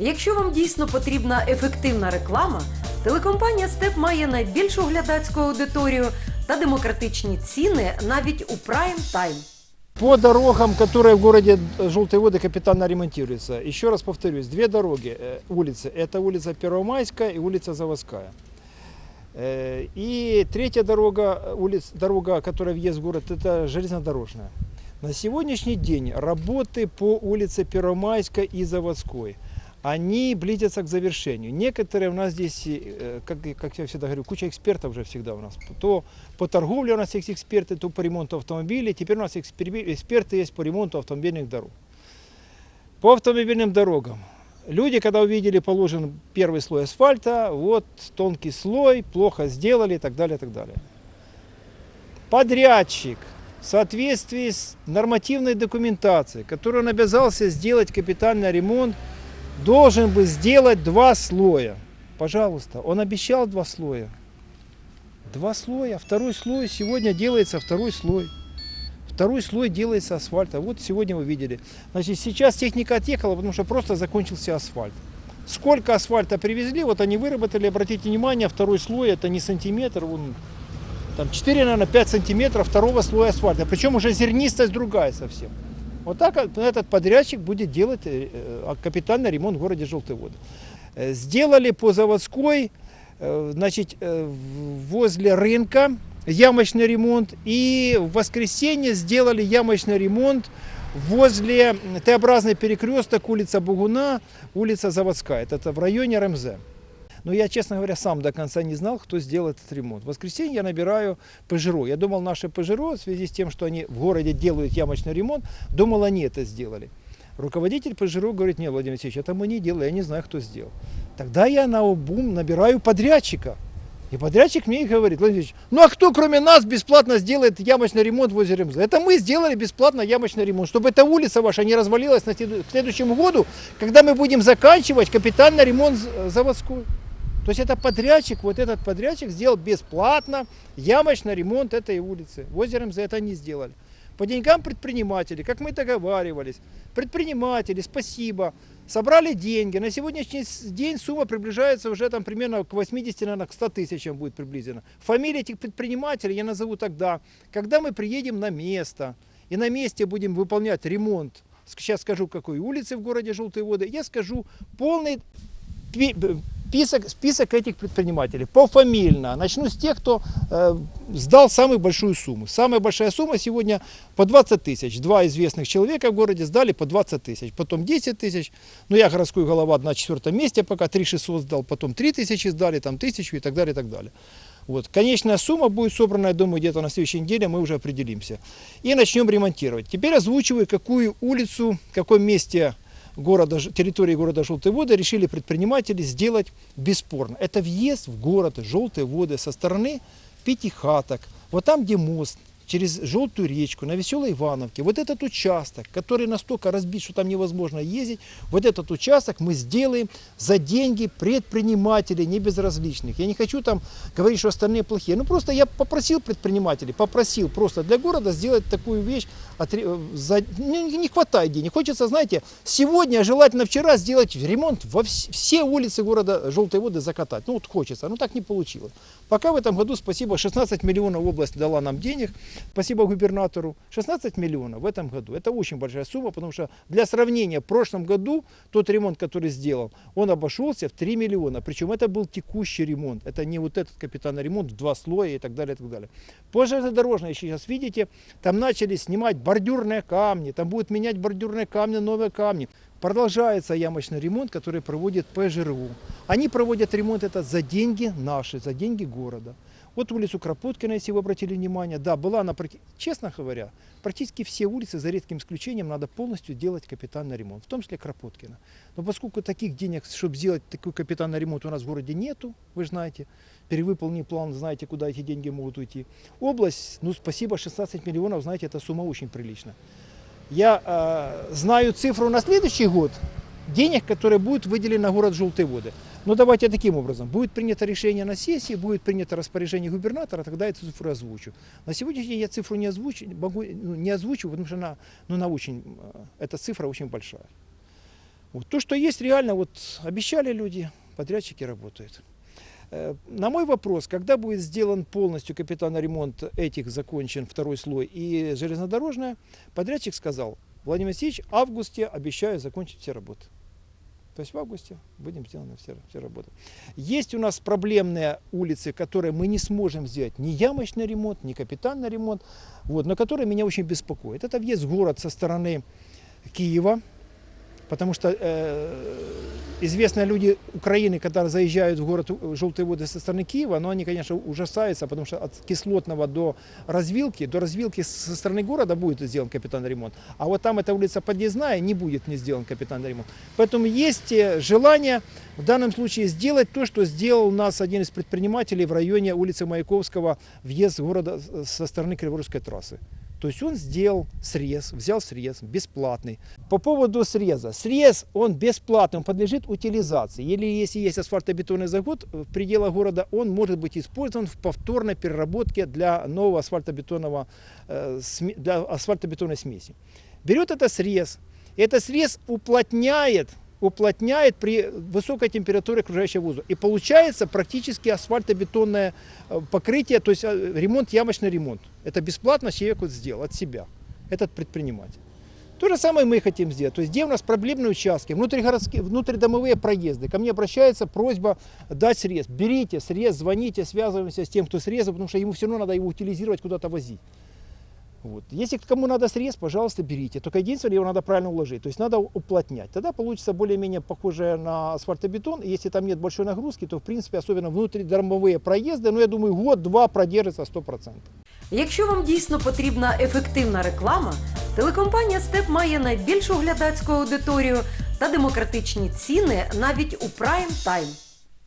Якщо вам дійсно потрібна ефективна реклама, телекомпанія Степ має найбільшу глядацьку аудиторію та демократичні ціни навіть у прайм тайм. По дорогам, которые в городе Желтые воды капитально ремонтируются. Еще раз повторюсь, две дороги, э, улицы. Это улица Первомайская и улица Заводская. Э, И третья дорога, э, улиц, дорога, которая въезд в город, это железнодорожная. На сегодняшний день работы по улице Первомайской и Заводской, они близятся к завершению. Некоторые у нас здесь, э, как, как я всегда говорю, куча экспертов уже всегда у нас. То по торговле у нас есть эксперты, то по ремонту автомобилей. Теперь у нас экспер- эксперты есть по ремонту автомобильных дорог. По автомобильным дорогам. Люди, когда увидели положен первый слой асфальта, вот тонкий слой, плохо сделали и так далее, и так далее. Подрядчик в соответствии с нормативной документацией, которую он обязался сделать капитальный ремонт, должен бы сделать два слоя. Пожалуйста, он обещал два слоя. Два слоя. Второй слой сегодня делается второй слой. Второй слой делается асфальта. Вот сегодня вы видели. Значит, сейчас техника отъехала, потому что просто закончился асфальт. Сколько асфальта привезли, вот они выработали, обратите внимание, второй слой это не сантиметр, вон, там 4, наверное, 5 сантиметров второго слоя асфальта. Причем уже зернистость другая совсем. Вот так вот этот подрядчик будет делать э, э, капитальный ремонт в городе Желтые воды. Э, Сделали по заводской, значит, возле рынка ямочный ремонт. И в воскресенье сделали ямочный ремонт возле Т-образный перекресток, улица Бугуна, улица Заводская. Это в районе РМЗ. Но я, честно говоря, сам до конца не знал, кто сделал этот ремонт. В воскресенье я набираю Пежеро. Я думал, наши Пежеро, в связи с тем, что они в городе делают ямочный ремонт, думал, они это сделали. Руководитель Пежеро говорит, не, Владимир Алексеевич, это мы не делали, я не знаю, кто сделал. Тогда я на обум набираю подрядчика. И подрядчик мне и говорит, Владимир Ильич, ну а кто кроме нас бесплатно сделает ямочный ремонт возле РМЗ? Это мы сделали бесплатно ямочный ремонт, чтобы эта улица ваша не развалилась на к следующему году, когда мы будем заканчивать капитальный ремонт заводской. То есть это подрядчик, вот этот подрядчик сделал бесплатно ямочный ремонт этой улицы. В озере за это они сделали. По деньгам предпринимателей, как мы договаривались. Предприниматели, спасибо. Собрали деньги. На сегодняшний день сумма приближается уже там примерно к 80, наверное, к 100 тысячам будет приблизительно. Фамилии этих предпринимателей я назову тогда, когда мы приедем на место и на месте будем выполнять ремонт. Сейчас скажу, какой улицы в городе Желтые воды. Я скажу полный список, список этих предпринимателей пофамильно. Начну с тех, кто э, сдал самую большую сумму. Самая большая сумма сегодня по 20 тысяч. Два известных человека в городе сдали по 20 тысяч. Потом 10 тысяч. Ну, я городской голова на четвертом месте пока 3 600 сдал. Потом 3 тысячи сдали, там тысячу и так далее, и так далее. Вот. Конечная сумма будет собрана, я думаю, где-то на следующей неделе мы уже определимся. И начнем ремонтировать. Теперь озвучиваю, какую улицу, в каком месте города, территории города Желтые воды решили предприниматели сделать бесспорно. Это въезд в город Желтые воды со стороны Пятихаток. Вот там, где мост, через Желтую речку, на Веселой Ивановке. Вот этот участок, который настолько разбит, что там невозможно ездить, вот этот участок мы сделаем за деньги предпринимателей, не безразличных. Я не хочу там говорить, что остальные плохие. Ну просто я попросил предпринимателей, попросил просто для города сделать такую вещь. э, за- Не, не хватает денег. Хочется, знаете, сегодня, а желательно вчера сделать ремонт во вс- все улицы города Желтой воды закатать. Ну вот хочется, но так не получилось. Пока в этом году, спасибо, 16 миллионов область дала нам денег. Спасибо губернатору. 16 миллионов в этом году. Это очень большая сумма, потому что для сравнения, в прошлом году тот ремонт, который сделал, он обошелся в 3 миллиона. Причем это был текущий ремонт. Это не вот этот капитальный ремонт в два слоя и так далее, и так далее. По железнодорожной, сейчас видите, там начали снимать бордюрные камни, там будут менять бордюрные камни, новые камни. Продолжается ямочный ремонт, который проводит ПЖРУ. Они проводят ремонт это за деньги наши, за деньги города. Вот улицу Кропоткина, если вы обратили внимание, да, была она, честно говоря, практически все улицы, за редким исключением, надо полностью делать капитальный ремонт, в том числе Кропоткина. Но поскольку таких денег, чтобы сделать такой капитальный ремонт у нас в городе нету, вы же знаете, перевыполненный план, знаете, куда эти деньги могут уйти. Область, ну спасибо, 16 миллионов, знаете, эта сумма очень приличная. Я э, знаю цифру на следующий год денег, которые будут выделены на город Желтые воды. Но давайте таким образом. Будет принято решение на сессии, будет принято распоряжение губернатора, тогда я цифру озвучу. На сегодняшний день я цифру не озвучу, могу, ну, не озвучу, потому что она, ну, она очень, э, эта цифра очень большая. Вот. То, что есть реально, вот обещали люди, подрядчики работают. Э, На мой вопрос, когда будет сделан полностью капитальный ремонт этих закончен второй слой и железнодорожная, подрядчик сказал, Владимир Васильевич, в августе обещаю закончить все работы. То есть в августе будем сделаны все, все работы. Есть у нас проблемные улицы, которые мы не сможем сделать ни ямочный ремонт, ни капитальный ремонт, вот, но которые меня очень беспокоят. Это въезд в город со стороны Киева, потому что э, известные люди Украины, когда заезжают в город э, Желтые воды со стороны Киева, но они, конечно, ужасаются, потому что от Кислотного до развилки, до развилки со стороны города будет сделан капитальный ремонт, а вот там эта улица подъездная, не будет не сделан капитальный ремонт. Поэтому есть э, желание в данном случае сделать то, что сделал у нас один из предпринимателей в районе улицы Маяковского, въезд города со стороны Криворожской трассы. То есть он сделал срез, взял срез бесплатный. По поводу среза. Срез, он бесплатный, он подлежит утилизации. Или если есть асфальтобетонный завод в пределах города, он может быть использован в повторной переработке для нового асфальтобетонного, э, для асфальтобетонной смеси. Берет это срез, этот срез уплотняет уплотняет при высокой температуре окружающего воздуха. И получается практически асфальтобетонное э, покрытие, то есть э, ремонт, ямочный ремонт. Это бесплатно человек вот сделал от себя, этот предприниматель. То же самое мы хотим сделать. То есть где у нас проблемные участки, внутригородские, внутридомовые проезды. Ко мне обращается просьба дать срез. Берите срез, звоните, связываемся с тем, кто срезал, потому что ему все равно надо его утилизировать, куда-то возить. Вот. Если кому надо срез, пожалуйста, берите. Только единственное, его надо правильно уложить. То есть надо уплотнять. Тогда получится более-менее похожее на асфальтобетон. И если там нет большой нагрузки, то в принципе, особенно внутридомовые проезды, ну я думаю, год-два продержится 100%. Якщо вам дійсно потрібна ефективна реклама, телекомпанія Степ має найбільшу глядацьку аудиторію та демократичні ціни навіть у прайм тайм.